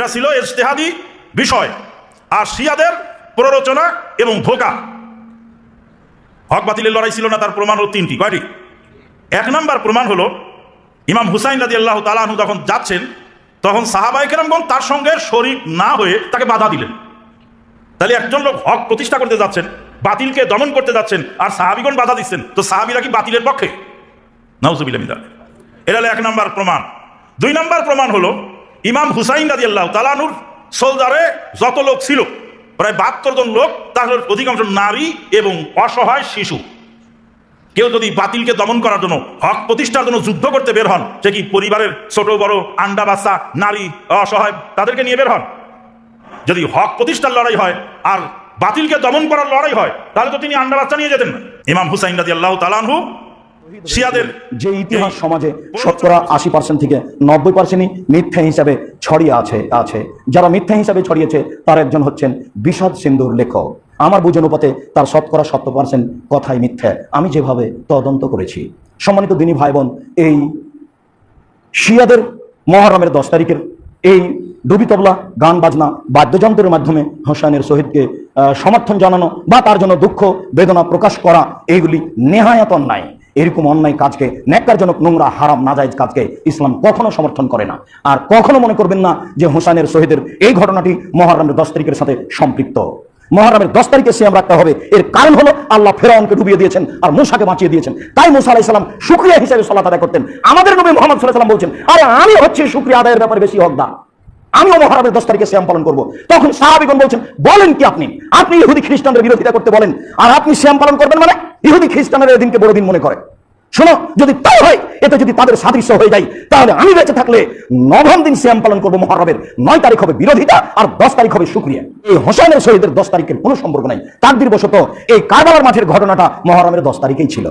এটা ছিল ইজতেহাদি বিষয়। আর শিয়াদের প্ররোচনা এবং ধোকা। হক বাতিলের লড়াই ছিল না, তার প্রমাণ হলো তিনটি। কয়টি? এক নম্বর প্রমাণ হলো, ইমাম হুসাইন রাজি আল্লাহ তালাহু যখন যাচ্ছেন, তখন সাহাবাই কেরামগণ তার সঙ্গে শরিক না হয়ে তাকে বাধা দিলেন। তাহলে একজন লোক হক প্রতিষ্ঠা করতে যাচ্ছেন, বাতিলকে দমন করতে যাচ্ছেন, আর সাহাবিগণ বাধা দিচ্ছেন, তো সাহাবিরা কি বাতিলের পক্ষে? নাউজুবিল্লাহ এটা হলো এক নম্বর প্রমাণ। দুই নম্বর প্রমাণ হলো ইমাম হুসাইন রাজি আল্লাহ তালানুর সোলদারে যত লোক ছিল, প্রায় বাহাত্তর জন লোক তার অধিকাংশ নারী এবং অসহায় শিশু। কেউ যদি বাতিলকে দমন করার জন্য, হক প্রতিষ্ঠার জন্য যুদ্ধ করতে বের হন, সে কি পরিবারের ছোট, বড়, আন্ডা বাচ্চা, নারী, অসহায়, তাদেরকে নিয়ে বের হন? যদি হক প্রতিষ্ঠার লড়াই হয় আর বাতিলকে দমন করার লড়াই হয়, তাহলে তো তিনি আন্ডা বাচ্চা নিয়ে যেতেন না। ইমাম হুসাইন রাজি আল্লাহ তালানহু শিয়াদের যে ইতিহাস সমাজে শতকরা আশি পার্সেন্ট থেকে নব্বই পার্সেন্টই মিথ্যা হিসাবে ছড়িয়ে আছে আছে। যারা মিথ্যা হিসাবে ছড়িয়েছে তার একজন হচ্ছেন বিষাদ সিন্ধুর লেখক। আমার তার শতকরা সত্তর পার্সেন্ট কথাই মিথ্যা। আমি যেভাবে তদন্ত করেছি সম্মানিত দিনী ভাই বোন এই শিয়াদের মহরমের দশ তারিখের এই ডুবি তবলা গান বাজনা বাদ্যযন্ত্রের মাধ্যমে হোসেনের শহীদকে আহ, সমর্থন জানানো বা তার জন্য দুঃখ বেদনা প্রকাশ করা এইগুলি নেহায়াত অন্যায়। এরকম অন্যায় কাজকে, ন্যাক্কারজনক নোংরা, হারাম নাজাইজ কাজকে ইসলাম কখনো সমর্থন করে না। আর কখনো মনে করবেন না যে হোসেনের শহীদের এই ঘটনাটি মহরমের দশ তারিখের সাথে সম্পৃক্ত। মহরমের দশ তারিখে সিয়াম রাখতে হবে। এর কারণ হলো আল্লাহ ফেরাউনকে ডুবিয়ে দিয়েছেন আর মুসাকে বাঁচিয়ে দিয়েছেন। তাই মুসা আলাইহিস সালাম শুক্রিয়া হিসেবে সালাত আদায় করতেন। আমাদের নবী মোহাম্মদ সাল্লাহ সাল্লাম বলছেন, আরে আমি হচ্ছে শুক্রিয়া আদায়ের ব্যাপারে বেশি হকদার। আমিও মহারামের দশ তারিখে শ্যাম পালন করব। তখন সাহাবিগণ বলছেন, বলেন কি আপনি? আপনি ইহুদি খ্রিস্টানদের বিরোধিতা করতে বলেন। আর আপনি শ্যাম পালন করবেন মানে ইহুদি খ্রিস্টানের এদিনকে বড় দিন মনে করে। শোনো, যদি তাই হয়, এতে যদি তাদের সাদৃশ্য হয়ে যায়, তাহলে আমি বেঁচে থাকলে নবম দিন শ্যাম পালন করব মহারবের নয় তারিখ হবে বিরোধিতা আর দশ তারিখ হবে সুক্রিয়া এই হোসেনের শহীদের দশ তারিখের কোনো সম্পর্ক নাই। তাকদির বশত এই কারবালার মাঠের ঘটনাটা মহারমের দশ তারিখেই ছিল।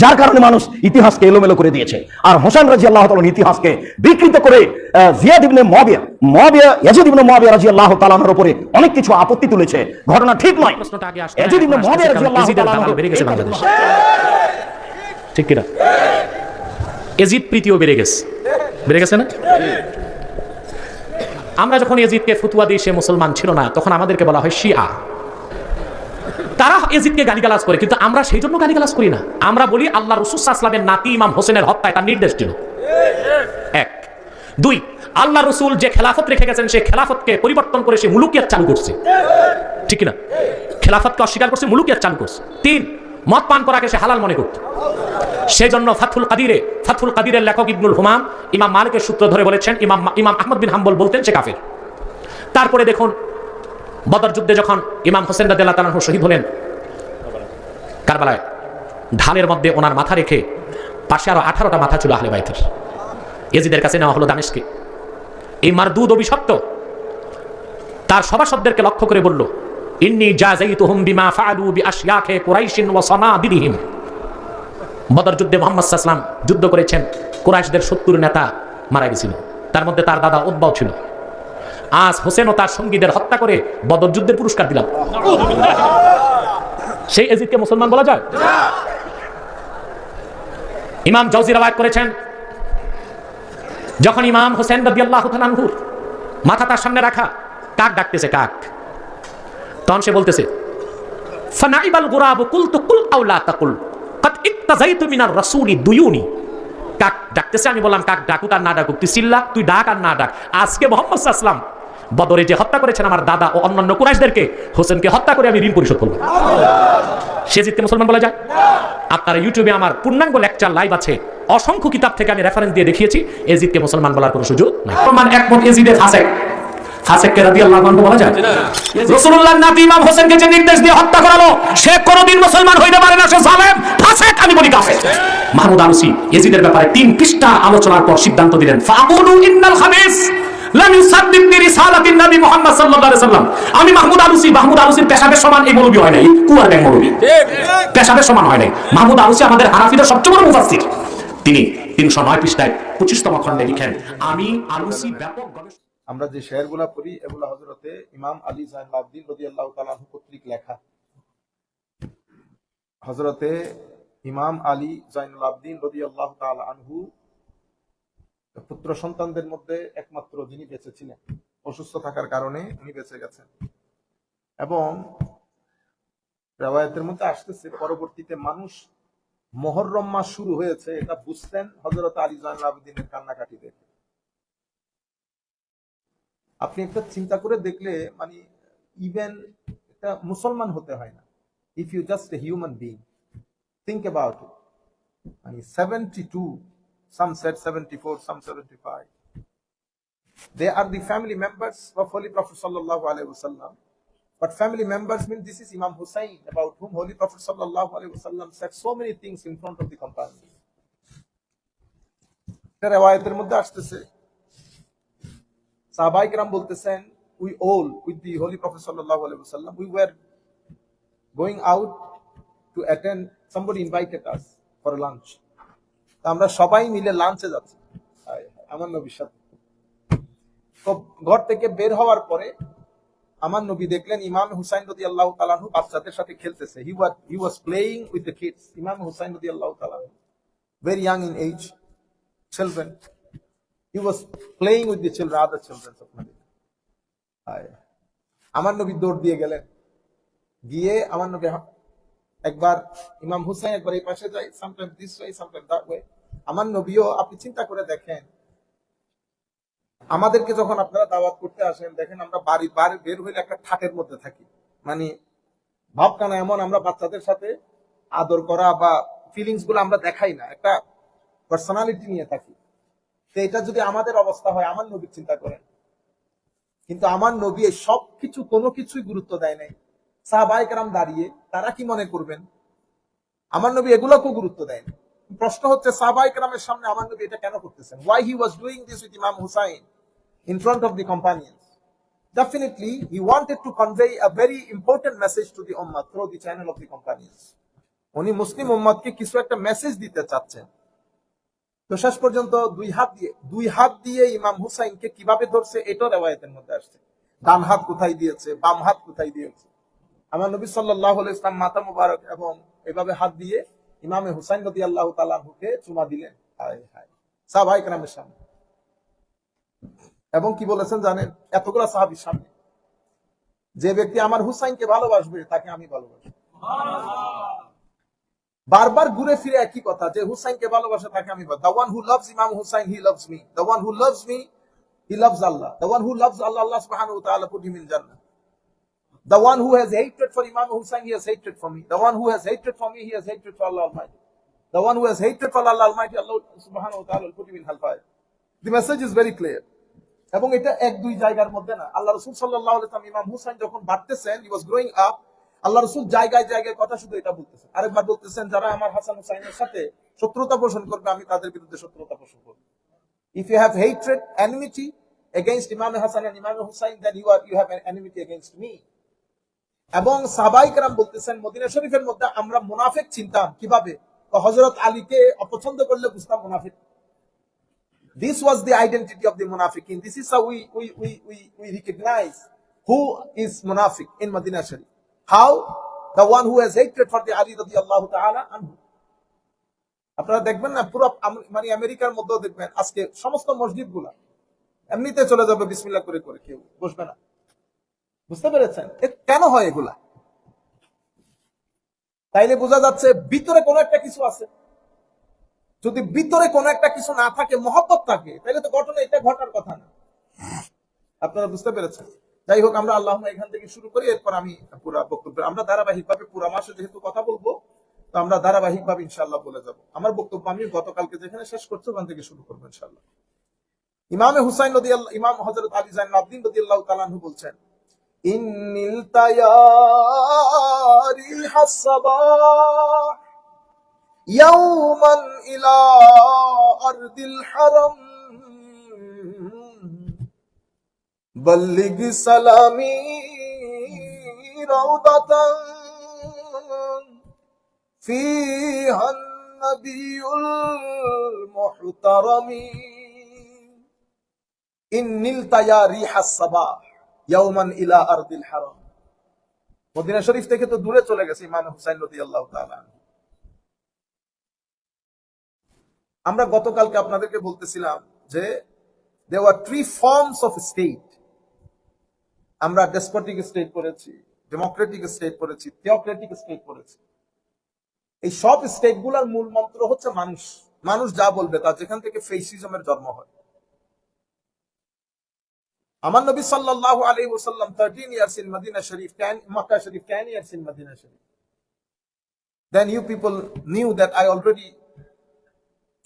যার কারণে মানুষ ইতিহাসকে এলোমেলো করে দিয়েছে। আর হোসেন রাজি আল্লাহ তালন ইতিহাসকে বিকৃত করে জিয়াদ ইবনে মবিয়া মবিয়া ইয়াজিদ ইবনে মবিয়া রাজি আল্লাহ তালানোর উপরে অনেক কিছু আপত্তি তুলেছে। ঘটনা ঠিক নয়। প্রশ্নটা আগে আসতো ইয়াজিদ ইবনে মবিয়া রাজি আল্লাহ দালাল বেড়ে গেছে বাংলাদেশে। ঠিক কিনা? এজিদ প্রীতিও বেড়ে গেছে। বেড়ে গেছে না? আমরা যখন এজিদকে ফতুয়া দিই সে মুসলমান ছিল না তখন আমাদেরকে বলা হয় শিয়া। তারা এজিদকে গালিগালাজ করে, কিন্তু আমরা সেই জন্য গালিগালাজ করি না। আমরা বলি আল্লাহ রসুল্লাহ আসলামের নাতি ইমাম হোসেনের হত্যায় তার নির্দেশ ছিল এক। দুই, আল্লাহ রসুল যে খেলাফত রেখে গেছেন, সেই খেলাফতকে পরিবর্তন করে সে মুলুকিয়াত চালু করছে। ঠিক না খেলাফতকে অস্বীকার করছে, মুলুকিয়াত চালু করছে। তিন, মদ পান করাকে সে হালাল মনে করত। সেই জন্য ফাথুল কাদিরে ফাথুল কাদিরের লেখক ইবনুল হুমাম ইমাম মালিকের সূত্র ধরে বলেছেন, ইমাম ইমাম আহমদ বিন হাম্বল বলতেন, সে কাফের। তারপরে দেখুন বদর যুদ্ধে যখন ইমাম হোসেন রাদিয়াল্লাহু তাআলা শহীদ হলেন, কারবালায় ঢালের মধ্যে ওনার মাথা রেখে পাশে আরও আঠারোটা মাথা ছিল আহলে বাইতের। এজিদের কাছে নেওয়া হলো দামেশকে। এই মারদুদ অভিশপ্ত তার সভাসদদেরকে লক্ষ্য করে বলল, ইন্নি জাযাইতুহুম বিমা ফাআলু বিআশয়াখে কুরাইশিন ওয়া সানাদিরিহিম বদর যুদ্ধে মোহাম্মদ সাল্লাম যুদ্ধ করেছেন, কুরাইশদের সত্তর নেতা মারা গেছিল। তার মধ্যে তার দাদা উদ্বাও ছিল। আজ হোসেন ও তার সঙ্গীদের হত্যা করে বদর যুদ্ধের পুরস্কার দিলাম। সেই এজিদকে মুসলমান বলা যায়? ইমাম জৌজি রাওয়াত করেছেন, যখন ইমাম হোসেন আনহুর মাথা তার সামনে রাখা, কাক ডাকতেছে, কাক। তখন সে বলতেছে, ফানাইবাল গুরাবু কুলতু কুল আও লা তাকুল, কাদ ইক্তাজাইতু মিনার রাসূলি দুয়ুনি কাক ডাকতেছে, আমি বললাম, কাক ডাকুক আর না ডাকুক, তুই চিল্লা, তুই ডাক আর না ডাক। আজকে মোহাম্মদ সাল্লাম বদরে যে হত্যা করেছেন আমার দাদা ও অন্যান্য কুরাইশদেরকে। হোসেনকে হত্যা করে আমি ঋণ পরিশোধ করব। সে জিতকে মুসলমান বলা যায়? আপনারা ইউটিউবে আমার পূর্ণাঙ্গ লেকচার লাইভ আছে। অসংখ্য কিতাব থেকে আমি রেফারেন্স দিয়ে দেখিয়েছি। এজিদকে মুসলমান বলার কোনো সুযোগ নাই। প্রমাণ একমত এজিদে ফাসেক। ফাসেককে বলা যায়। নাতি ইমাম হোসেনকে যে নির্দেশ দিয়ে হত্যা করালো, সে মুসলমান হইতে পারে না, সে আমি বলি মাহমুদ এজিদের ব্যাপারে তিন পৃষ্ঠা আলোচনার পর সিদ্ধান্ত দিলেন। ইন্নাল লাম ইউসাদ্দিক বিরিসালাতিন নবী মুহাম্মদ সাল্লাল্লাহু আলাইহি সাল্লাম। আমি মাহমুদ আলসি মাহমুদ আলসির পেশাবের সমান এই মৌলবী হয় নাই কুয়ার ব্যাং মৌলবী। পেশাবের সমান হয় নাই। মাহমুদ আলসি আমাদের হানাফিদের সবচেয়ে বড় মুফাসসির। তিনি তিনশো নয় পৃষ্ঠায় পঁচিশতম খণ্ডে লিখেন আমি আলুসি ব্যাপক গবেষণা আমরা যে শেয়ারগুলা পড়ি এগুলা হজরতে ইমাম আলী জাইনুল আবদিন রাদিয়াল্লাহু তাআলা কর্তৃক লেখা। হজরতে ইমাম আলী জাইনুল আবদিন রাদিয়াল্লাহু তাআলা আনহু পুত্র সন্তানদের মধ্যে একমাত্র যিনি বেঁচে ছিলেন, অসুস্থ থাকার কারণে উনি বেঁচে গেছেন। এবং রেওয়ায়তের মধ্যে আসতেছে, পরবর্তীতে মানুষ মহরম মাস শুরু হয়েছে, এটা বুঝতেন হজরত আলী জান আবেদিনের কান্নাকাটি দেখে। আপনি একটা চিন্তা করে দেখলে মানে ইভেন একটা মুসলমান হতে হয় না। If you just a human being think about it মানে seventy two some said 74 some 75 they are the family members of holy prophet sallallahu alaihi wasallam but family members mean this is imam hussein about whom holy prophet sallallahu alaihi wasallam said so many things in front of the companions একটা রেওয়ায়তের মধ্যে আসতেছে সাহাবাই کرام বলতেছেন we all with the holy prophet sallallahu alaihi wasallam we were going out to attend somebody invited us for a lunch তা আমরা সবাই মিলে লাঞ্চে যাচ্ছি। আমার নবীর সাথে তো ঘর থেকে বের হওয়ার পরে আমার নবী দেখলেন ইমাম হুসাইন রদি আল্লাহ তালানহু বাচ্চাদের সাথে খেলতেছে। He was he was playing with the kids Imam Hussain রদি আল্লাহ তালানহু very young in age children he was playing with the children other children Madina আমার নবী দৌড় দিয়ে গেলেন। গিয়ে আমার নবী একবার ইমাম হুসাইন একবার এই পাশে যায় sometime this way sometime that way আমার নবীও আপনি চিন্তা করে দেখেন। আমাদেরকে যখন আপনারা দাওয়াত করতে আসেন, দেখেন আমরা বাড়ি বাড়ি বের হইলে একটা ঠাটের মধ্যে থাকি। মানে ভাবকানা এমন আমরা বাচ্চাদের সাথে আদর করা বা ফিলিংসগুলো আমরা দেখাই না, একটা পার্সোনালিটি নিয়ে থাকি। তো এটা যদি আমাদের অবস্থা হয়, আমার নবীর চিন্তা করেন। কিন্তু আমার নবী সব কিছু কোনো কিছুই গুরুত্ব দেয় নাই। সাহাবাইকরাম দাঁড়িয়ে তারা কি মনে করবেন? আমার নবী এগুলোকেও গুরুত্ব দেয়নি প্রশ্ন হচ্ছে সাহাবাইকরামের সামনে আমার নবী এটা কেন করতেছেন why he was doing this with Imam Hussain in front of the companions. Definitely, he wanted to convey a very important message to the ummah through the channel of the companions. উনি মুসলিম উম্মতকে কিছু একটা message দিতে চাচ্ছেন তো শেষ পর্যন্ত দুই হাত দিয়ে দুই হাত দিয়ে ইমাম হুসাইনকে কীভাবে ধরছে এটাও রেওয়ায়তের মধ্যে আসছে ডান হাত কোথায় দিয়েছে বাম হাত কোথায় দিয়েছে আমার নবী সাল্লাহ ইসলাম মাতা মুবারক এবং এভাবে হাত দিয়ে ইমামে হুসাইন রদি আল্লাহ তালাহুকে চুমা দিলেন। সাহাবাই কেরামের সামনে। এবং কি বলেছেন জানেন? এতগুলা সাহাবির সামনে। যে ব্যক্তি আমার হুসাইনকে ভালোবাসবে, তাকে আমি ভালোবাসবো। বারবার ঘুরে ফিরে একই কথা, যে হুসাইনকে ভালোবাসে, তাকে আমি the one who loves Imam Hussain he loves me the one who loves me he loves Allah the one who loves Allah Allah সুবহানাহু ওয়া তাআলা পুট হিম ইন জান্নাহ The one who has hatred for Imam Hussein, he has hatred for me. The one who has hatred for me, he has hatred for Allah Almighty. The one who has hatred for Allah Almighty, Allah subhanahu wa ta'ala will put him in hellfire. The message is very clear. এবং এটা এক দুই জায়গার মধ্যে না আল্লাহ রসুল সাল্লাহ ইমাম হুসাইন যখন বাড়তেছেন হি ওয়াজ গ্রোয়িং আপ আল্লাহ রসুল জায়গায় জায়গায় কথা শুধু এটা বলতেছেন আরেকবার বলতেছেন যারা আমার হাসান হুসাইনের সাথে শত্রুতা পোষণ করবে আমি তাদের বিরুদ্ধে শত্রুতা পোষণ করব If you have hatred, enmity against Imam Hassan and Imam Hussein, then you are you have an enmity against me. এবং সাবাই কারাম বলতেছেন মদিনা শরীফের মধ্যে আমরা মুনাফিক চিনতাম কীভাবে হজরত আলীকে অপছন্দ করলে বুঝতাম মুনাফিক This was the identity of the munafiqin. This is how we, we, we, we, we recognize who is munafiq in Medina Sharif. How? The one who has hatred for the Ali radiallahu ta'ala anhu. আপনারা দেখবেন না পুরো মানে আমেরিকার মধ্যেও দেখবেন আজকে সমস্ত মসজিদগুলা এমনিতে চলে যাবে বিসমিল্লাহ করে করে কেউ বসবে না বুঝতে পেরেছেন? কেন হয় এগুলা? তাইলে বোঝা যাচ্ছে ভিতরে কোনো একটা কিছু আছে। যদি ভিতরে কোনো একটা কিছু না থাকে, মহব্বত থাকে তাহলে তো ঘটনা এটা ঘটার কথা না। আপনারা বুঝতে পেরেছেন? যাই হোক, আমরা আল্লাহ এখান থেকে শুরু করি, এরপর আমি পুরা বক্তব্য আমরা ধারাবাহিক ভাবে পুরা মাসে যেহেতু কথা বলব, তো আমরা ধারাবাহিক ভাবে ইনশাল্লাহ বলে যাব। আমার বক্তব্য আমি গতকালকে যেখানে শেষ করছি, ওখান থেকে শুরু করব ইনশাল্লাহ ইমামে হুসাইন নদী ইমাম হজরত আলী জাইন আব্দিন নদী আল্লাহ বলছেন إن التيار ريح الصباح يوما إلى أرض الحرم. بلغ سلامي روضة. فيها النبي المحترم. إن التيار ريح الصباح ইয়াউমান ইলা আরদিল হারাম। মদিনা শরীফ থেকে তো দূরে চলে গেছে ইমাম হুসাইন আমরা গতকালকে আপনাদেরকে বলতেছিলাম যে they three forms of state আমরা ডেসপটিক স্টেট করেছি ডেমোক্রেটিক স্টেট করেছি থিওক্রেটিক স্টেট করেছি। এই সব স্টেটগুলোর মূল মন্ত্র হচ্ছে মানুষ। মানুষ যা বলবে তা যেখান থেকে ফেসিজমের জন্ম হয়। আমার নবী সাল্লাল্লাহু আলাইহি ওয়াসাল্লাম 13 years in Medina Sharif 10 Mecca Sharif 10 years in Medina Sharif then you people knew that I already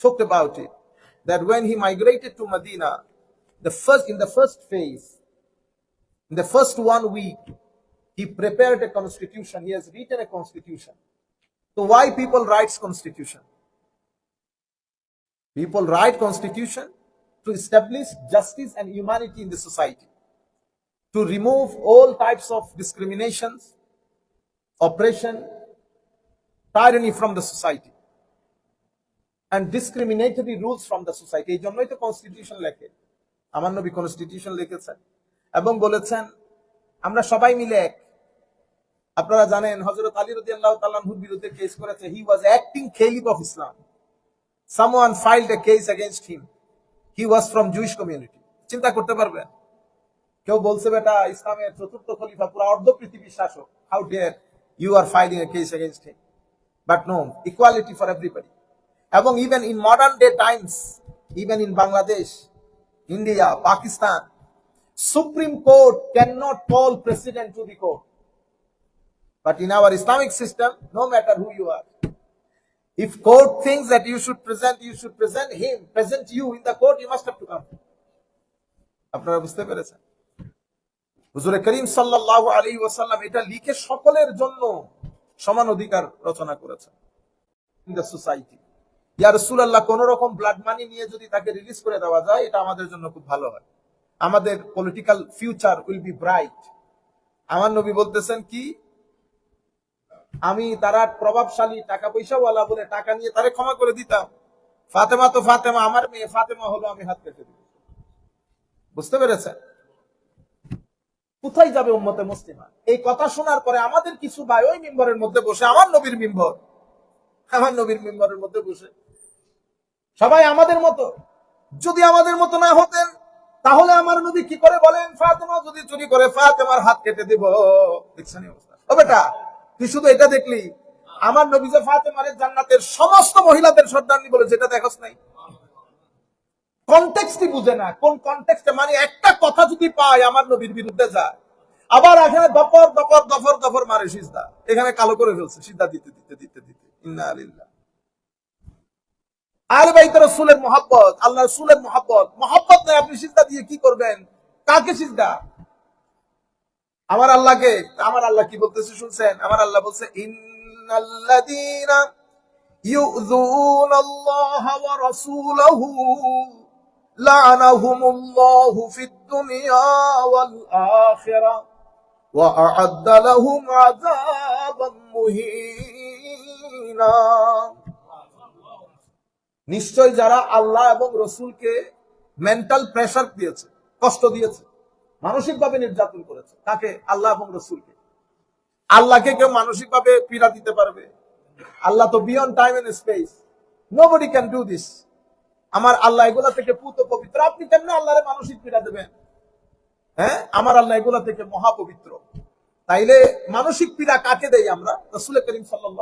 talked about it that when he migrated to Medina the first in the first phase in the first one week he prepared a constitution he has written a constitution so why people writes constitution people write constitution to establish justice and humanity in the society to remove all types of discriminations oppression tyranny from the society and discriminatory rules from the society এই জন্যই তো constitution লেখে আমার নবী constitution লিখেছেন এবং বলেছেন আমরা সবাই মিলে এক আপনারা জানেন হযরত আলী রাদিয়াল্লাহু তাআলার বিরুদ্ধে কেস করেছে he was acting খেলিফ of Islam someone filed a case against him he was from jewish community. চিন্তা করতে পারবেন কেউ বলছে, বেটা, ইসলামের চতুর্থ খলিফা, পুরো অর্ধ পৃথিবীর শাসক। How dare you are filing a case against him but no equality for everybody এবং even in modern day times even in Bangladesh India Pakistan supreme court can not call president to the court but in our Islamic system no matter who you are If court thinks that you should present, you should present him, present you in the court, you must have to come. আপনারা বুঝতে পেরেছেন? হুজুরে করিম সাল্লাল্লাহু আলাইহি ওয়াসাল্লাম এটা লিখে সকলের জন্য সমান অধিকার রচনা করেছেন। ইন দ্য সোসাইটি ইয়া রাসূলুল্লাহ কোন রকম ব্লাড মানি নিয়ে যদি তাকে রিলিজ করে দেওয়া যায় এটা আমাদের জন্য খুব ভালো হয়। আমাদের political future will be bright আমার নবী বলতেছেন কি? আমি তারা প্রভাবশালী টাকা পয়সাওয়ালা বলে টাকা নিয়ে তারে ক্ষমা করে দিতাম। ফাতেমা তো ফাতেমা, আমার মেয়ে ফাতেমা হলো, আমি হাত কেটে দিব বুঝতে পেরেছেন? কোথায় যাবে উম্মতে মুসলিমা? এই কথা শোনার পরে আমাদের কিছু ভাই ওই মিম্বরের মধ্যে বসে, আমার নবীর মিম্বর। আমার নবীর মিম্বরের মধ্যে বসে। সবাই আমাদের মতো। যদি আমাদের মতো না হতেন, তাহলে আমার নবী কি করে বলেন? ফাতেমা যদি চুরি করে, ফাতেমার হাত কেটে দিব। দেখছেন অবস্থা। ও বেটা তুই শুধু এটা দেখলি? আমার নবী যে ফাতেমারের জান্নাতের সমস্ত মহিলাদের সর্দারনি বলে, যেটা দেখস নাই। কনটেক্সটই বুঝে না। কোন কনটেক্সটে মানে একটা কথা যদি পায়, আমার নবীর বিরুদ্ধে যায়। আবার এখানে দফর দফর দফর দফর মারে সিজদা। এখানে কালো করে ফেলছে, সিজদা দিতে দিতে দিতে দিতে। ইন্না আলিল্লাহ আর ভাই তো রসুলের মহাব্বত আল্লাহ রসুলের মহাব্বত। মহাব্বত নাই, আপনি সিজদা দিয়ে কি করবেন? কাকে সিজদা? আমার আল্লাহকে, আমার আল্লাহ কি বলতেছে শুনছেন? আমার আল্লাহ বলছে নিশ্চয় যারা আল্লাহ এবং রসুলকে মেন্টাল প্রেসার দিয়েছে, কষ্ট দিয়েছে মানসিকভাবে নির্যাতন করেছে, তাকে আল্লাহ এবং রসুলকে। আল্লাহকে কেউ মানসিকভাবে পীড়া দিতে পারবে? আল্লাহ তো beyond time and space nobody can do this আমার আল্লাহ এগুলা থেকে পুত পবিত্র। আপনি কেমনে আল্লাহরে মানসিক পীড়া দেবেন? হ্যাঁ? আমার আল্লাহ এগুলা থেকে মহাপবিত্র। তাইলে মানসিক পীড়া কাকে দেই আমরা? রসুল করিম ওয়াসাল্লাম।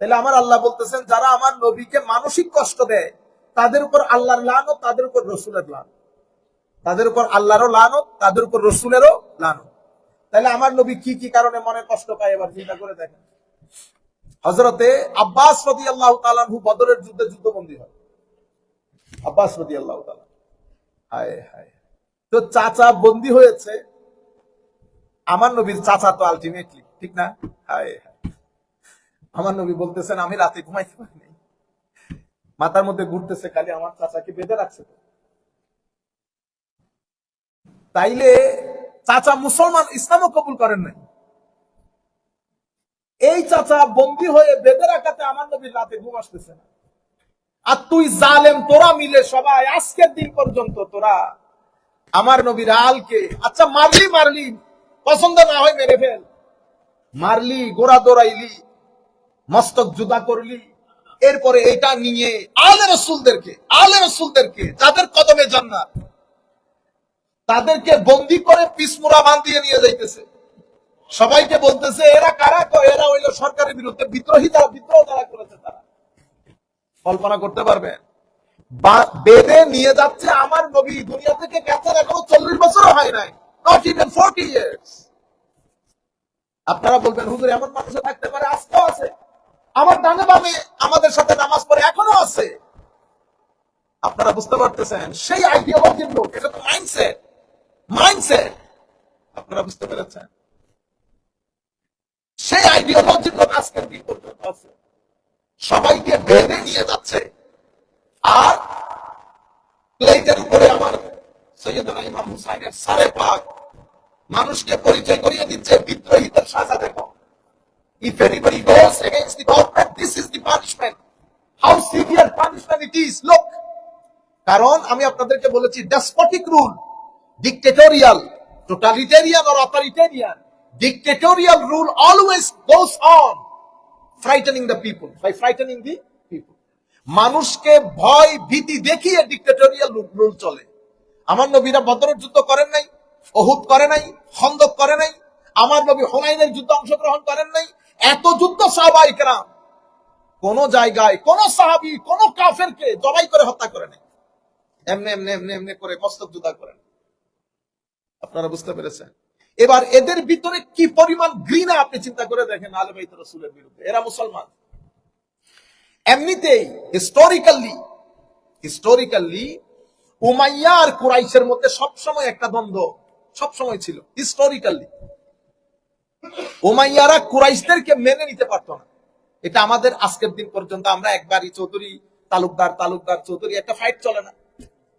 তাহলে আমার আল্লাহ বলতেছেন, যারা আমার নবীকে মানসিক কষ্ট দেয়, তাদের উপর আল্লাহর লান ও তাদের উপর রসুলের লানত। তাদের উপর আল্লাহরও লানত, তাদের উপর রসুলেরও লানত। তাহলে আমার নবী কি কি কারণে মনে কষ্ট পায় এবার চিন্তা করে দেখেন। হজরতে আব্বাস রদি আল্লাহ তালাহু বদরের যুদ্ধে যুদ্ধবন্দী হয়। আব্বাস রদি আল্লাহ হায় হায়। তো চাচা বন্দী হয়েছে। আমার নবীর চাচা তো আলটিমেটলি ঠিক না? হায় আমার নবী বলতেছেন, আমি রাতে ঘুমাইতে পারি মাথার মধ্যে ঘুরতেছে, খালি আমার চাচাকে বেঁধে রাখছে তাইলে চাচা মুসলমান ইসলামও কবুল করেন নাই। এই চাচা বন্দী হয়ে বেঁধে রাখাতে আমার নবীর রাতে ঘুম আসতেছে না। আর তুই জালেম, তোরা মিলে সবাই আজকের দিন পর্যন্ত তোরা আমার নবীর আলকে আচ্ছা মারলি মারলি, পছন্দ না হয় মেরে ফেল। মারলি, গোড়া দৌড়াইলি, মস্তক জুদা করলি, এরপরে এটা নিয়ে আলে রসুলদেরকে আলে রসুলদেরকে, যাদের কদমে জান্নাত তাদেরকে বন্দি করে পিসমুরা বান্ধিয়ে নিয়ে যাইতেছে। সবাইকে বলতেছে, এরা কারা এরা হইল সরকারের বিরুদ্ধে বিদ্রোহী তারা বিদ্রোহ তারা করেছে তারা। কল্পনা করতে পারবেন বেদে নিয়ে যাচ্ছে আমার নবী, দুনিয়া থেকে গেছেন এখনও চল্লিশ বছরও হয় নাই। নট ইভেন ফোরটি ইয়ার্স আপনারা বলবেন, হুজুর, এমন মানুষও থাকতে পারে, আজকেও আছে। আমার ডানে বামে আমাদের সাথে নামাজ পড়ে এখনও আছে। আপনারা বুঝতে পারতেছেন? সেই আইডিওলজির লোক, এটা তো মাইন্ডসেট মাইন্ডসেট আপনারা বুঝতে পেরেছেন সেই আইডিওলজির লোক আজকের দিন আছে সবাইকে বেঁধে নিয়ে যাচ্ছে আর প্লেটের উপরে আমার সৈয়দনা ইমাম হুসাইনের সারে পাক মানুষকে পরিচয় করিয়ে দিচ্ছে বিদ্রোহীদের সাজা দেখো If anybody goes against the government, this is the punishment. How severe punishment it is. Look. কারণ আমি আপনাদেরকে বলেছি despotic rule dictatorial totalitarian or authoritarian dictatorial rule always goes on frightening the people by frightening the people মানুষকে ভয়, ভীতি দেখিয়ে dictatorial rule চলে। আমার নবীরা বদরের যুদ্ধ করেন নাই অহুদ করে নাই, খন্দক করে নাই, আমার নবী হোনাইনের যুদ্ধে অংশগ্রহণ করেন নাই, এত যুদ্ধ সাহবাইকরাম কোন জায়গায়, কোন সাহাবি, কোন কাফেরকে জবাই করে হত্যা করে নাই। এমনি এমনি এমনি এমনি করে মস্তক জুদা করেন আপনারা বুঝতে পেরেছেন? এবার এদের ভিতরে কি পরিমাণ ঘৃণা আপনি চিন্তা করে দেখেন আলবাইত রসুলের বিরুদ্ধে? এরা মুসলমান। এমনিতেই হিস্টোরিক্যালি হিস্টোরিক্যালি উমাইয়া আর কুরাইশের মধ্যে সবসময় একটা দ্বন্দ্ব সবসময় ছিল হিস্টোরিক্যালি উমাইয়ারা কুরাইশদেরকে মেনে নিতে পারতো না। এটা আমাদের আজকের দিন পর্যন্ত আমরা একবারই চৌধুরী তালুকদার তালুকদার চৌধুরী, একটা ফাইট চলে না।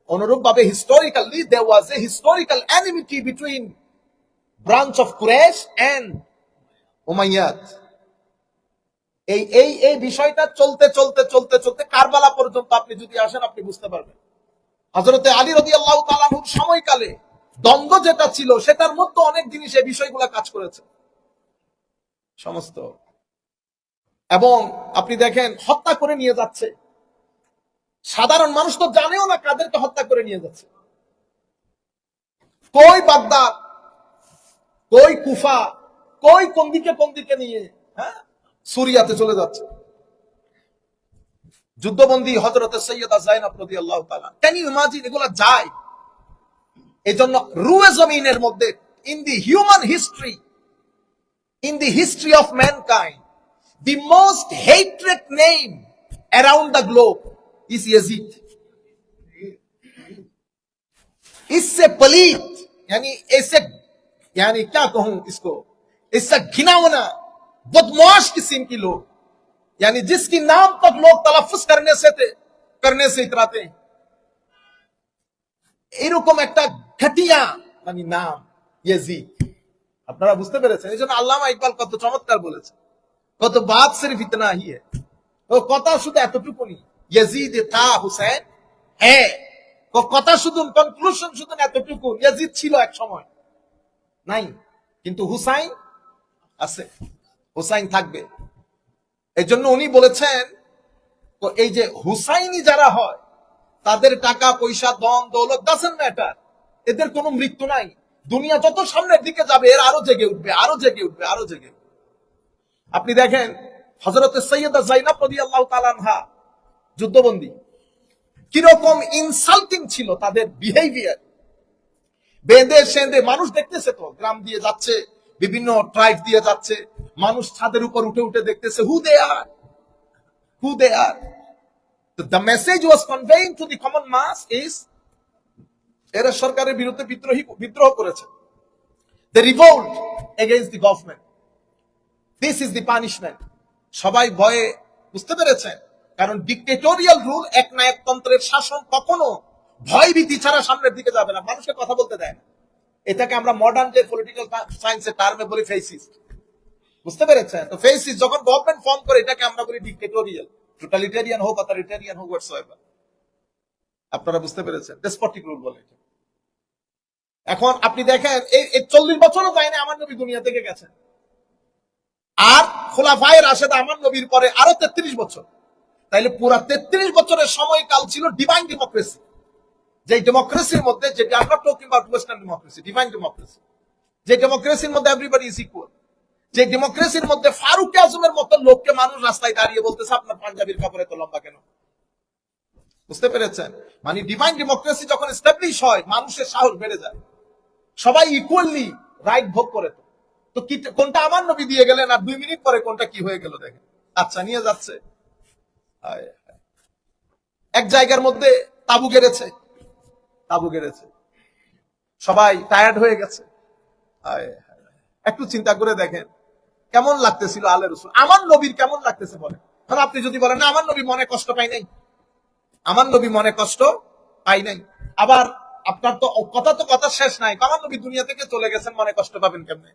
অনুরূপ ভাবে historically they was a historical enmity between branch of Quraish and Umayyad এই এই এই বিষয়টা চলতে চলতে চলতে চলতে কারবালা পর্যন্ত আপনি যদি আসেন, আপনি বুঝতে পারবেন। হজরতে আলী রদি আল্লাহ তালাহুর সময়কালে দ্বন্দ্ব যেটা ছিল, সেটার মধ্যে অনেক জিনিস এই বিষয়গুলো কাজ করেছে। সমস্ত। এবং আপনি দেখেন, হত্যা করে নিয়ে যাচ্ছে। সাধারণ মানুষ তো জানেও না কাদেরকে হত্যা করে নিয়ে যাচ্ছে। কই বাগদাদ? কই কুফা? কই কোন দিকে কোন দিকে নিয়ে হ্যাঁ? সুরিয়াতে চলে যাচ্ছে। যুদ্ধবন্দী হজরতে সৈয়দা আল্লাহ তালা ক্যান ইউ ইমাজিন এগুলা যায়। এই জন্য রুয়ে জমিনের মধ্যে in the human history in the history of mankind the most hatred name around the globe is Yazid इससे पलीत यानी ऐसे यानी क्या कहूं इसको इससे घिनौना बदमाश किस्म की लोग यानी जिसकी नाम तक लोग तलफुज करने से थे करने से इतराते हैं এরকম একটা ঘাটিয়া মানে নাম ইয়াজিদ আপনারা বুঝতে পেরেছেন এই জন্য আল্লামা ইকবাল কত চমৎকার বলেছে কত বাদ সির্ফ ইতনা হি है ও কথা শুধু এতটুকুনি ইয়াজিদ তা হুসেন? হ্যাঁ। কথা শুধু কনক্লুশন শুধু এতটুকু। ইয়াজিদ ছিল এক সময়। নাই। কিন্তু হুসাইন আছে। হুসাইন থাকবে। এই জন্য উনি বলেছেন এই যে হুসাইনি যারা হয়, তাদের টাকা, পয়সা দম দৌলত ডাজেন্ট ম্যাটার এদের কোনো মৃত্যু নাই। দুনিয়া যত সামনের দিকে যাবে, এর আরও জেগে উঠবে, আরও জেগে উঠবে, আরও জেগে আপনি দেখেন হজরত সৈয়দা জাইনাব রাদিয়াল্লাহু তাআলা আনহা যুদ্ধবন্দী। কীরকম ইনসাল্টিং ছিল তাদের বিহেভিয়ার বেঁধে সেঁধে মানুষ দেখতেছে তো, গ্রাম দিয়ে যাচ্ছে, বিভিন্ন ট্রাইব দিয়ে যাচ্ছে, মানুষ ছাদের উপর উঠে উঠে দেখতেছে who they are who they are the message was conveying to the common mass is এরা সরকারের বিরুদ্ধে বিদ্রোহী, বিদ্রোহ করেছে। They revolt against the government this is the punishment সবাই ভয়ে, বুঝতে পেরেছেন? কারণ ডিক্টেটোরিয়াল রুল এক নায়কতন্ত্রের শাসন কখনো ভয় ভীতি ছাড়া সামনের দিকে যাবে না। মানুষকে কথা বলতে দেয় না। এটাকে আমরা মডার্ন যে পলিটিক্যাল সায়েন্সের টার্মে বলি ফেসিস্ট বুঝতে পেরেছেন? তো ফেসিস্ট যখন গভর্নমেন্ট ফর্ম করে, এটাকে আমরা বলি ডিক্টেটোরিয়াল টোটালিটেরিয়ান হোক অথরিটেরিয়ান হোক হোয়াটসঅেভার আপনারা বুঝতে পেরেছেন? ডেসপটিক রুল বলে। এখন আপনি দেখেন, এই এই চল্লিশ বছরও যায় না আমার নবী দুনিয়া থেকে গেছেন। আর খোলাফায়ের রাশেদ আমার নবীর পরে আরও তেত্রিশ বছর। তাইলে পুরা তেত্রিশ বছরের সময়কাল ছিল ডিভাইন ডেমোক্রেসি যে ডেমোক্রেসির মধ্যে আমরা talking about western democracy divine democracy যে ডেমোক্রেসির মধ্যে এভরিবডি ইজ ইকুয়াল যে ডেমোক্রেসির মধ্যে ফারুক আজমের মতো লোককে মানুষ রাস্তায় দাঁড়িয়ে বলতেছে, আপনার পাঞ্জাবির কাপড় এত লম্বা কেন? বুঝতে পেরেছেন? মানে ডিভাইন ডেমোক্রেসি যখন এস্টাবলিশ হয়, মানুষের সাহস বেড়ে যায়। সবাই ইকুয়ালি রাইট ভোগ করে তো। তো কোনটা আমার নবী দিয়ে গেলেন আর দুই মিনিট পরে কোনটা কি হয়ে গেল দেখেন। আচ্ছা নিয়ে যাচ্ছে। এক জায়গার মধ্যে তাবু গেড়েছে। তাবু গেড়েছে। সবাই টায়ার্ড হয়ে গেছে। একটু চিন্তা করে দেখেন, কেমন লাগতেছিল আলে রসুল? আমার নবীর কেমন লাগতেছে বলে কারণ আপনি যদি বলেন, না, আমার নবী মনে কষ্ট পাই নাই। আমার নবী মনে কষ্ট পাই নাই। আবার আপনার তো কথা তো কথা শেষ নাই। আমার নবী দুনিয়া থেকে চলে গেছেন, মনে কষ্ট পাবেন কেমনে?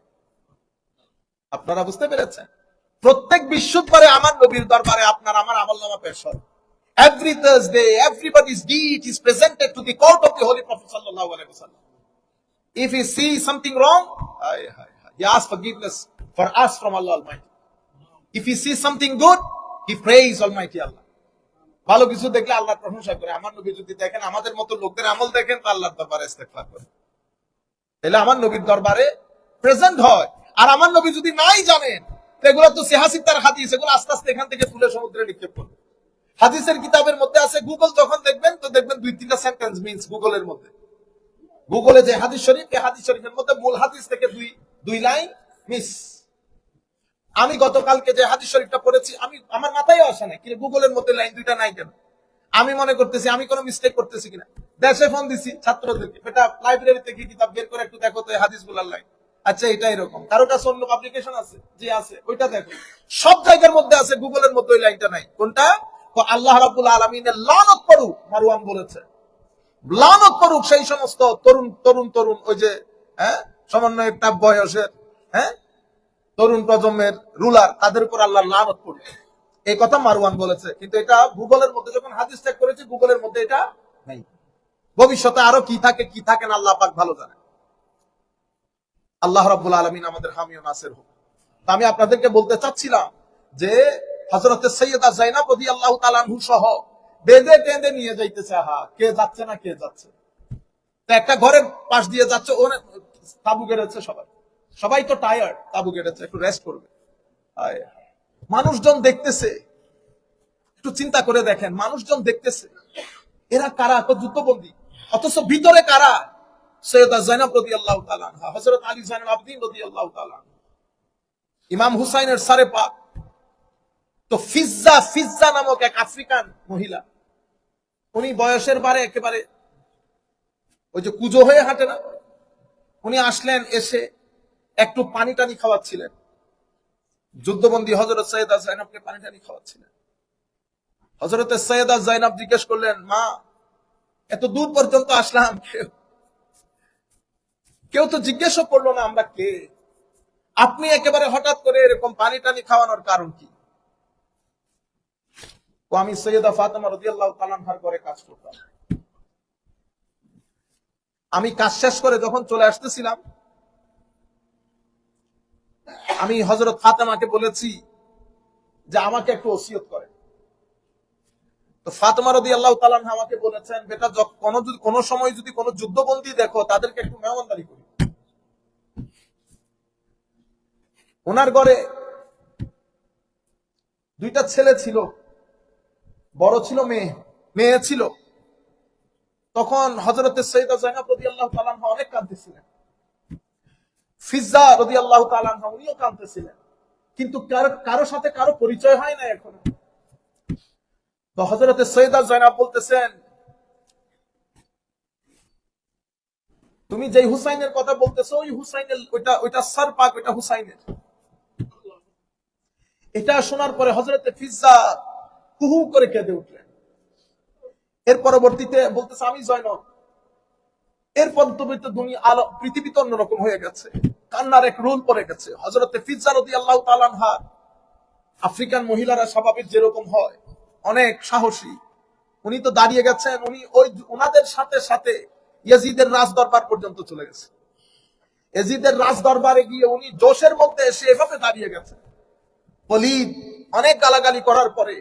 আপনারা বুঝতে পেরেছেন? প্রত্যেক বিশ্ববারে আমার নবীর দরবারে আপনার আমার আমল নামা পেশ হয়। Every Thursday everybody's deed is presented to the court of the holy prophet সাল্লাল্লাহু আলাইহি ওয়াসাল্লাম। He sees something wrong aye, aye, aye, he asks forgiveness for us from Allah Almighty if he sees something good he prays Almighty Allah ভালো কিছু দেখলে আল্লাহর প্রশংসা করে। আমার নবী যদি দেখেন আমাদের মতো লোকদের আমল দেখেন তো আল্লাহর দরবারে ইস্তেগফার করে। তাহলে আমার নবীর দরবারে প্রেজেন্ট হয়। আর আমার নবী যদি নাই জানেন এগুলো তো সিহাসিক হাদিস, এগুলো আস্তে আস্তে এখান থেকে তুলে সমুদ্রে নিক্ষেপ করবে। হাদিসের কিতাবের মধ্যে আছে গুগল যখন দেখবেন, তো দেখবেন দুই তিনটা সেন্টেন্স মিন্স গুগলের মধ্যে। গুগলে যে হাদিস শরীফ, এই হাদিস শরীফের মধ্যে মূল হাদিস থেকে দুই দুই লাইন মিস আমি গতকালকে যে হাদিস শরীফটা পড়েছি, আমি, আমার মাথায় আসে না কিন্তু গুগলের মধ্যে লাইন দুইটা নাই কেন? আমি মনে করতেছি, আমি কোনো মিস্টেক করতেছি কিনা? দেশে ফোন দিছি ছাত্রদেরকে, বেটা লাইব্রেরি থেকে কিতাব বের করে একটু দেখো তো হাদিসগুলার লাইন আচ্ছা এটা এরকম। কারও কাছে অন্য পাবলিকেশন আছে? যে আছে। ওইটা দেখো। সব জায়গার মধ্যে আছে গুগলের মধ্যে ওই লাইনটা নাই। কোনটা? আল্লাহ রাবুল আলমিনের লানত পড়ুক মারুয়ান বলেছে। লানত করুক সেই সমস্ত তরুণ তরুণ তরুণ, ওই যে হ্যাঁ? সমন্বয়কটা বয়সের হ্যাঁ? তরুণ প্রজন্মের রুলার তাদের উপর আল্লাহ লানত করুক এই কথা মারওয়ান বলেছে। কিন্তু এটা গুগলের মধ্যে যখন হাদিস চেক করেছি গুগলের মধ্যে এটা নেই। ভবিষ্যতে আরও কি থাকে কি থাকে না, আল্লাহ পাক ভালো জানে। আল্লাহ রাব্বুল আলমিন আমাদের হামিও নাসের হোক। আমি আপনাদেরকে বলতে চাচ্ছিলাম যে হজরত সৈয়দা জাইনাব আল্লাহ তালানহু সহ বেঁধে টেঁধে নিয়ে যাইতেছে, আহা, কে যাচ্ছে না কে যাচ্ছে? তো একটা ঘরের পাশ দিয়ে যাচ্ছে, ও তাবু গেড়েছে সবাই। সবাই তো টায়ার্ড তাবু গেড়েছে, একটু রেস্ট করবে। মানুষজন দেখতেছে, একটু চিন্তা করে দেখেন, মানুষজন দেখতেছে, এরা কারা? যুদ্ধবন্দী অথচ ভিতরে কারা? সৈয়দা জাইনাব রদি আল্লাহ তালান হজরত আলী জাইন আবদিন রদি আল্লাহ তালান ইমাম হুসাইনের সারে পাক। তো ফিজ্জা ফিজ্জা নামক এক আফ্রিকান মহিলা, উনি বয়সের বারে একেবারে ওই যে কুজো হয়ে হাঁটে না, উনি আসলেন এসে একটু পানি টানি খাওয়াচ্ছিলেন। যুদ্ধবন্দী হজরত সৈয়দা জাইনাবকে পানি টানি খাওয়াচ্ছিলেন। হজরত সৈয়দা জাইনাব জিজ্ঞেস করলেন, মা, এত দূর পর্যন্ত আসলাম কেউ কেউ তো জিজ্ঞেসও করল না আমরা কে। আপনি একেবারে হঠাৎ করে এরকম পানি টানি খাওয়ানোর কারণ কি? ও আমি সৈয়দা ফাতেমা রাদিয়াল্লাহু তাআলার ঘরে কাজ করতাম। আমি কাজ শেষ করে যখন চলে আসতেছিলাম, আমি হজরত ফাতেমাকে বলেছি যে আমাকে একটু ওসিয়ত করে তো ফাতেমা রদি আল্লাহ তালান আমাকে বলেছেন, বেটা কোনো যদি, কোনো সময় যদি কোনো যুদ্ধবন্দী দেখো, তাদেরকে একটু মেহমানদারি করি ওনার ঘরে দুইটা ছেলে ছিল, বড় ছিল, মেয়ে মেয়ে ছিল। তখন হজরতের সৈয়দা জাইনাব রদি আল্লাহ তালানহা অনেক কাঁদতেছিলেন। ফিজা রদি আল্লাহ তালানহা উনিও কাঁদতেছিলেন। কিন্তু কারও সাথে কারও পরিচয় হয় না এখন। তো হজরতের সৈয়দা জাইনাব বলতেছেন, তুমি যেই হুসাইনের কথা বলতেছো, ওই হুসাইনের, ওইটা ওইটা সার পাক ওইটা হুসাইনের। এটা শোনার পরে হজরতে ফিজা হুহু করে কেঁদে উঠলেন। এর পরবর্তীতে বলতেছে, আমি জয়নব। তুমি তো দুনিয়া আলো, পৃথিবী তো অন্যরকম হয়ে গেছে। কান্নার এক রোল পড়ে গেছে। হজরতে ফিজা রদি আল্লাহ তালানহা আফ্রিকান মহিলারা স্বাভাবিক যেরকম হয়, অনেক সাহসী। উনি তো দাঁড়িয়ে গেছেন, উনি ওই ওনাদের সাথে সাথে ইয়াজিদের রাজ দরবার পর্যন্ত চলে গেছে। ইয়াজিদের রাজ দরবারে গিয়ে উনি জোশের মধ্যে এসে এভাবে দাঁড়িয়ে গেছেন। অলিদ অনেক গালাগালি করার পরে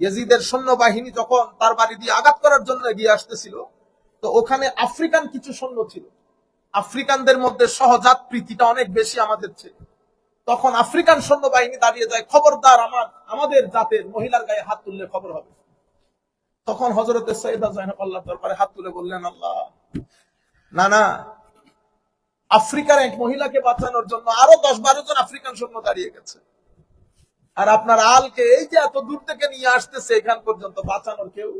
ইয়েজিদের সৈন্যবাহিনী যখন তার বাড়ি দিয়ে আঘাত করার জন্য এগিয়ে আসতেছিল, তো ওখানে আফ্রিকান কিছু সৈন্য ছিল। আফ্রিকানদের মধ্যে সহজাত প্রীতিটা অনেক বেশি আমাদের চেয়ে। তখন আফ্রিকান সৈন্যবাহিনী দাঁড়িয়ে যায়, খবরদার আমার, আমাদের জাতের মহিলার গায়ে হাত তুললে খবর হবে। তখন হজরতে সৈয়দা জাইনাব আল্লাহ দরবারে হাত তুলে বললেন, আল্লাহ, না না, আফ্রিকার এক মহিলাকে বাঁচানোর জন্য আরও দশ বারো জন আফ্রিকান সৈন্য দাঁড়িয়ে গেছে। আর আপনার আলকে এই যে এত দূর থেকে নিয়ে আসতেছে এখান পর্যন্ত বাঁচানোর কেউ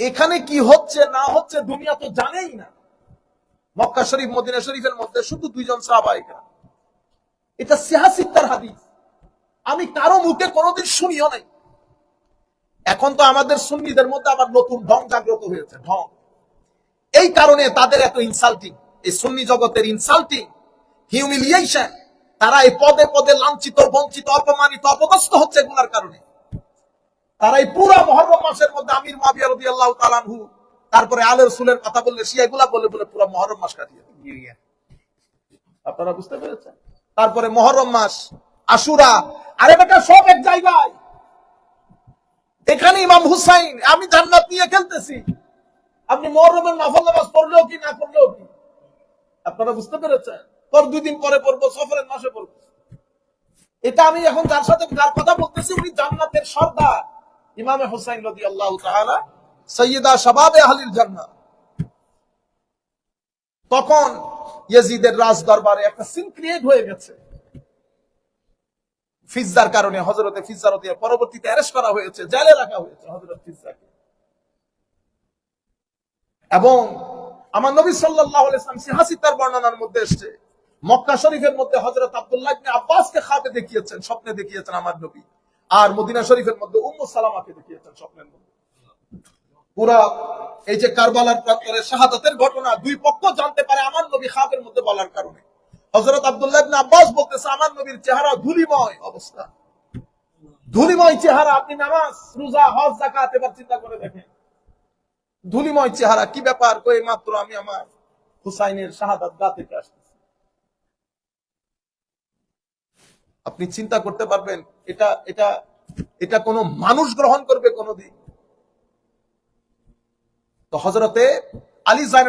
এখানে কি হচ্ছে, না হচ্ছে, দুনিয়া তো জানেই না। মক্কা শরীফ, মদিনা শরীফের মধ্যে শুধু দুইজন সাহাবাহিকা এটা সিহাসিদ্দার হাদিস। আমি কারও মুখে কোনোদিন শুনিও নাই। এখন তো আমাদের সুন্নিদের মধ্যে আবার নতুন ঢং জাগ্রত হয়েছে, ঢং। এই কারণে তাদের এত ইনসাল্টিং এই সুন্নি জগতের ইনসাল্টিং হিউমিলিয়েশন তারা এই পদে পদে লাঞ্ছিত, বঞ্চিত, অপমানিত, অপদস্থ হচ্ছে এগুলার কারণে। তারা এই পুরো মহরম মাসের মধ্যে আমির মাবিয়া রদি আল্লাহ তালানহু তারপরে আলের সুলের কথা বললে শিয়াগুলা বলে বলে পুরো মহরম মাস কাটিয়ে আপনারা বুঝতে পেরেছেন? তারপরে মহরম মাস, আশুরা, আরে বেটা সব এক জায়গায়। এখানে ইমাম হুসাইন, আমি জান্নাত নিয়ে খেলতেছি। আপনি মহরমের নফল নামাজ পড়লেও কি, না পড়লেও কি? আপনারা বুঝতে পেরেছেন? পর দুই দিন পরে পড়ব, সফরের মাসে পড়ব। এটা আমি এখন যার সাথে যার কথা বলতেছি, উনি জান্নাতের সর্দার। ইমামে হুসাইন রদি আল্লাহ তাআলা সৈয়দা শাবাবে আহলিল জান্নাত তখন ইয়েজিদের রাজ দরবারে একটা সিন ক্রিয়েট হয়ে গেছে। ফিজ্জার কারণে হজরতে ফিজ্জারতে পরবর্তীতে অ্যারেস্ট করা হয়েছে, জেলে রাখা হয়েছে হজরত ফিজ্জাকে। এবং আমার নবী সাল্লাল্লাহু আলাইহি ওয়াসাল্লাম সিহাসি তার বর্ণনার মধ্যে এসেছে মক্কা শরীফের মধ্যে হযরত আব্দুল্লাহ ইবনে আব্বাসকে খাবে দেখিয়েছেন, স্বপ্নে দেখিয়েছেন আমার নবী। আর মদিনা শরীফের মধ্যে উম্মু সালামাকে দেখিয়েছেন, স্বপ্নের মধ্যে পুরা এই যে কারবালার প্রান্তরে শাহাদাতের ঘটনা দুই পক্ষ জানতে পারে আমার নবী খাবের মধ্যে বলার কারণে। হযরত আব্দুল্লাহ আব্বাস বলতেছে, আমার নবীর চেহারা ধুলিময় অবস্থা। ধুলিময় চেহারা, আপনি নামাজ, রোজা, হজ, যাকাত এবার চিন্তা করে দেখেন। ধুলিময় চেহারা, কি ব্যাপার? কই, মাত্র আমি আমার হুসাইনের শাহাদাত গা থেকে আসতেছি আপনি চিন্তা করতে পারবেন, এটা এটা এটা কোনো মানুষ গ্রহণ করবে কোনোদিন। তো হজরতে আলী জাইন